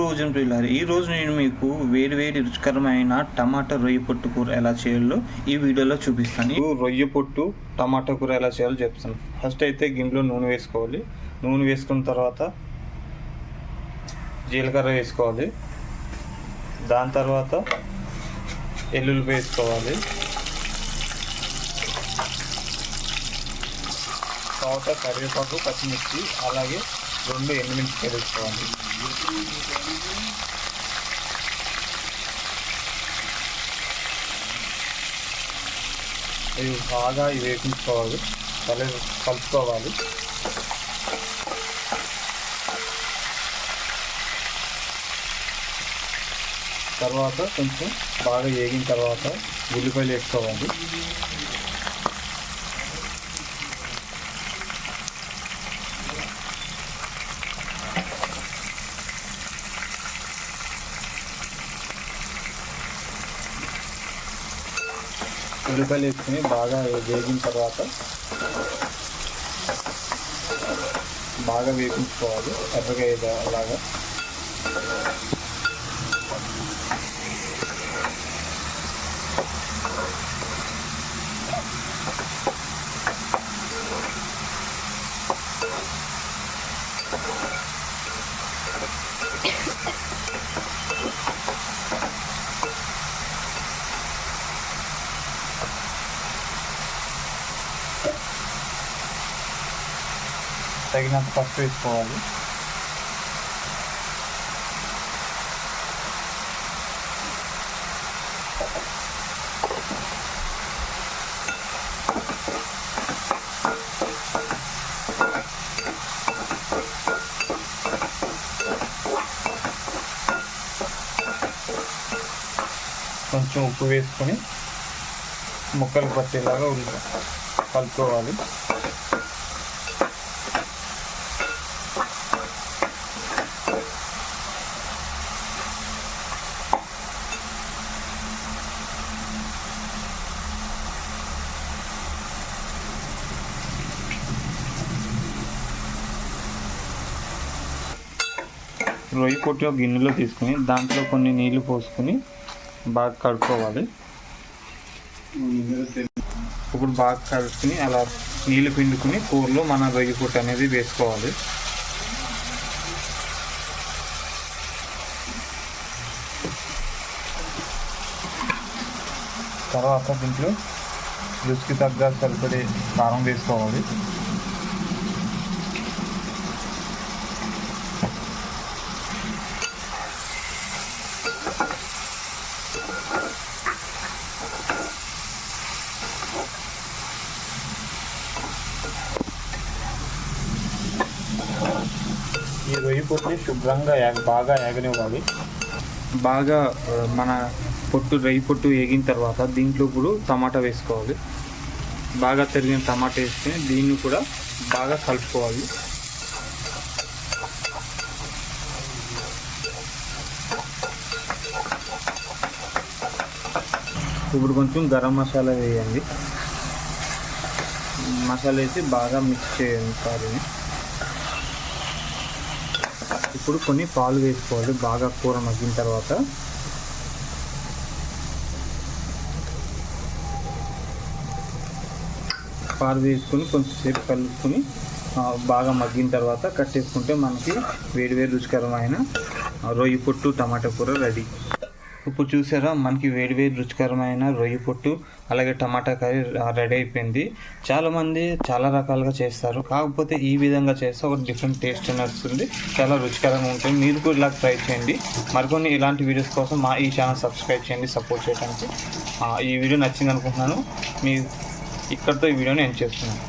సుప్రయోజనం ప్రియులారు ఈ రోజు నేను మీకు వేడి వేడి రుచికరమైన టమాటా రొయ్య పొట్టు కూర ఎలా చేయాలో ఈ వీడియోలో చూపిస్తాను. రొయ్య పొట్టు టమాటా కూర ఎలా చేయాలో చెప్తాను. ఫస్ట్ అయితే గిన్నెలో నూనె వేసుకోవాలి. నూనె వేసుకున్న తర్వాత జీలకర్ర వేసుకోవాలి. దాని తర్వాత ఎల్లుల్లి వేసుకోవాలి. తర్వాత కరివేపాకు పచ్చిమిర్చి అలాగే రెండు ఎండుమిర్చి వేసుకోవాలి. ఇవి బాగా వేపించుకోవాలి కలి కలుపుకోవాలి. తర్వాత కొంచెం బాగా వేగిన తర్వాత ఉల్లిపాయలు వేసుకోవాలి. ఉల్లిపాయలు వేసుకుని బాగా వేగిన తర్వాత బాగా వేపించుకోవాలి ఎర్రగా అలాగా తగినంత పసుపు వేసుకోవాలి. కొంచెం ఉప్పు వేసుకొని ముక్కలు పట్టేలాగా కలుపుకోవాలి. రొయ్యి పొట్టి ఒక గిన్నెలో తీసుకుని దాంట్లో కొన్ని నీళ్ళు పోసుకొని బాగా కడుక్కోవాలి. ఇప్పుడు బాగా కలుపుకుని అలా నీళ్ళు పిండుకుని కూరలో మన రొయ్యి పొట్టు అనేది వేసుకోవాలి. తర్వాత దీంట్లో రుచికి తగ్గ సరిపడే కారం వేసుకోవాలి. ఈ రొయ్యి పొట్టుని శుభ్రంగా బాగా ఏగనివ్వాలి బాగా మన పొట్టు రొయ్యి పొట్టు ఏగిన తర్వాత దీంట్లో ఇప్పుడు టమాటా వేసుకోవాలి. బాగా తరిగిన టమాటా వేసుకొని దీన్ని కూడా బాగా కలుపుకోవాలి. ఇప్పుడు కొంచెం గరం మసాలా వేయండి. మసాలా వేసి బాగా మిక్స్ చేయండి సారీని ఇప్పుడు కొన్ని పాలు వేసుకోవాలి. బాగా కూర మగ్గిన తర్వాత. పాలు వేసుకొని కొంచెంసేపు కలుపుకొని బాగా మగ్గిన తర్వాత కట్టేసుకుంటే మనకి వేడి వేడి రుచికరమైన రొయ్యి పొట్టు టమాటా కూర రెడీ. ఇప్పుడు చూసారా మనకి వేడి వేడి రుచికరమైన రొయ్యి పొట్టు అలాగే టమాటా కర్రీ రెడీ అయిపోయింది. చాలామంది చాలా రకాలుగా చేస్తారు. కాకపోతే ఈ విధంగా చేస్తే ఒక డిఫరెంట్ టేస్ట్ అని వస్తుంది చాలా రుచికరంగా ఉంటుంది. మీరు కూడా ఇలా ట్రై చేయండి. మరికొన్ని ఇలాంటి వీడియోస్ కోసం మా ఈ ఛానల్ సబ్స్క్రైబ్ చేయండి. సపోర్ట్ చేయడానికి. ఈ వీడియో నచ్చింది అనుకుంటున్నాను. మీ ఇక్కడితో ఈ వీడియోని ఎండ్ చేస్తున్నాను.